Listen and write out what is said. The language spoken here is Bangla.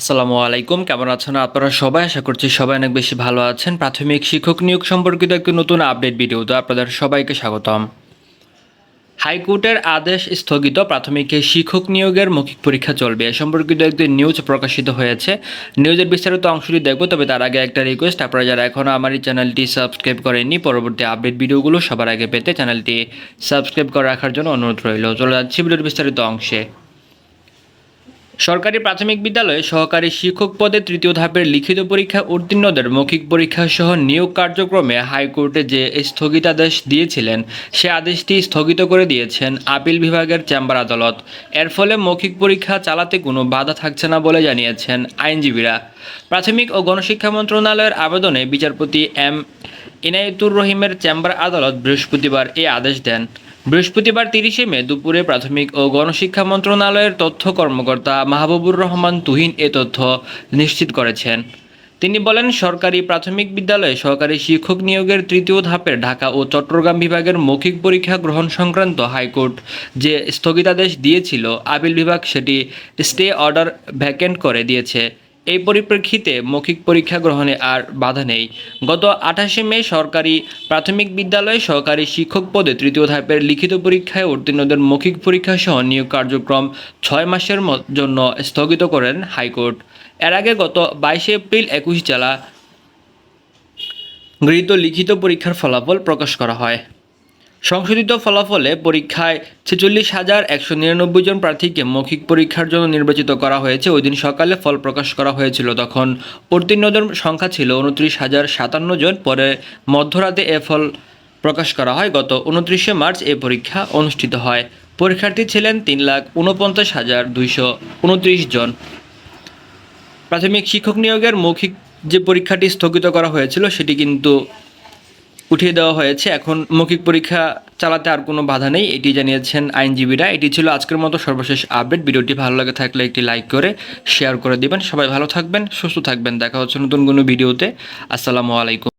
আসসালামু আলাইকুম, কেমন আছেন আপনারা সবাই? আশা করছি সবাই অনেক বেশি ভালো আছেন। প্রাথমিক শিক্ষক নিয়োগ সম্পর্কিত একটি নতুন আপডেট ভিডিওতে আপনাদের সবাইকে স্বাগতম। হাইকোর্টের আদেশ স্থগিত, প্রাথমিক শিক্ষক নিয়োগের মৌখিক পরীক্ষা চলবে। এ সম্পর্কিত একটি নিউজ প্রকাশিত হয়েছে। নিউজের বিস্তারিত অংশটি দেখব, তবে তার আগে একটা রিকোয়েস্ট আপনারা যারা এখনও আমার এই চ্যানেলটি সাবস্ক্রাইব করেননি, পরবর্তী আপডেট ভিডিওগুলো সবার আগে পেতে চ্যানেলটি সাবস্ক্রাইব করে রাখার জন্য অনুরোধ রইল। চলে যাচ্ছি ভিডিওর বিস্তারিত অংশে। সরকারি প্রাথমিক বিদ্যালয়ে সহকারী শিক্ষক পদে তৃতীয় ধাপের লিখিত পরীক্ষা উত্তীর্ণদের মৌখিক পরীক্ষা সহ নিয়োগ কার্যক্রমে হাইকোর্টে যে স্থগিতাদেশ দিয়েছিলেন, সে আদেশটি স্থগিত করে দিয়েছেন আপিল বিভাগের চেম্বার আদালত। এর ফলে মৌখিক পরীক্ষা চালাতে কোনো বাধা থাকছে না বলে জানিয়েছেন আইনজীবীরা। প্রাথমিক ও গণশিক্ষা মন্ত্রণালয়ের আবেদনে বিচারপতি এম ইনায়েতুর রহিমের চেম্বার আদালত বৃহস্পতিবার এই আদেশ দেন। বৃহস্পতিবার তিরিশে মে দুপুরে প্রাথমিক ও গণশিক্ষা মন্ত্রণালয়ের তথ্য কর্মকর্তা মাহবুবুর রহমান তুহিন এ তথ্য নিশ্চিত করেছেন। তিনি বলেন, সরকারি প্রাথমিক বিদ্যালয়ে সহকারী শিক্ষক নিয়োগের তৃতীয় ধাপের ঢাকা ও চট্টগ্রাম বিভাগের মৌখিক পরীক্ষা গ্রহণ সংক্রান্ত হাইকোর্ট যে স্থগিতাদেশ দিয়েছিল, আপিল বিভাগ সেটি স্টে অর্ডার ভ্যাকেন্ট করে দিয়েছে। এই পরিপ্রেক্ষিতে মৌখিক পরীক্ষা গ্রহণে আর বাধা নেই। গত আঠাশে মে সরকারি প্রাথমিক বিদ্যালয়ে সহকারী শিক্ষক পদে তৃতীয় ধাপের লিখিত পরীক্ষায় উত্তীর্ণদের মৌখিক পরীক্ষা সহ নিয়োগ কার্যক্রম ছয় মাসের জন্য স্থগিত করেন হাইকোর্ট। এর আগে গত বাইশে এপ্রিল একুশ জেলা গৃহীত লিখিত পরীক্ষার ফলাফল প্রকাশ করা হয়। সংশোধিত ফলাফলে পরীক্ষায় ছেচল্লিশ হাজার একশো নিরানব্বই জন প্রার্থীকে মৌখিক পরীক্ষার জন্য নির্বাচিত করা হয়েছে। ওই দিন সকালে ফল প্রকাশ করা হয়েছিল। তখন উত্তীর্ণদের সংখ্যা ছিল উনত্রিশ হাজার সাতান্ন জন। পরে মধ্যরাতে এ ফল প্রকাশ করা হয়। গত উনত্রিশে মার্চ এ পরীক্ষা অনুষ্ঠিত হয়। পরীক্ষার্থী ছিলেন তিন লাখ উনপঞ্চাশ হাজার দুইশো উনত্রিশ জন। প্রাথমিক শিক্ষক নিয়োগের মৌখিক যে পরীক্ষাটি স্থগিত করা হয়েছিল, সেটি কিন্তু উঠিয়ে দেওয়া হয়েছে। এখন মৌখিক পরীক্ষা চালাতে আর কোনো বাধা নেই, এটি জানিয়েছেন আইনজীবীরা। এটি ছিল আজকের মতো সর্বশেষ আপডেট। ভিডিওটি ভালো লাগে থাকলে একটি লাইক করে, শেয়ার করে দেবেন। সবাই ভালো থাকবেন, সুস্থ থাকবেন। দেখা হচ্ছে নতুন কোনো ভিডিওতে। আসসালামু আলাইকুম।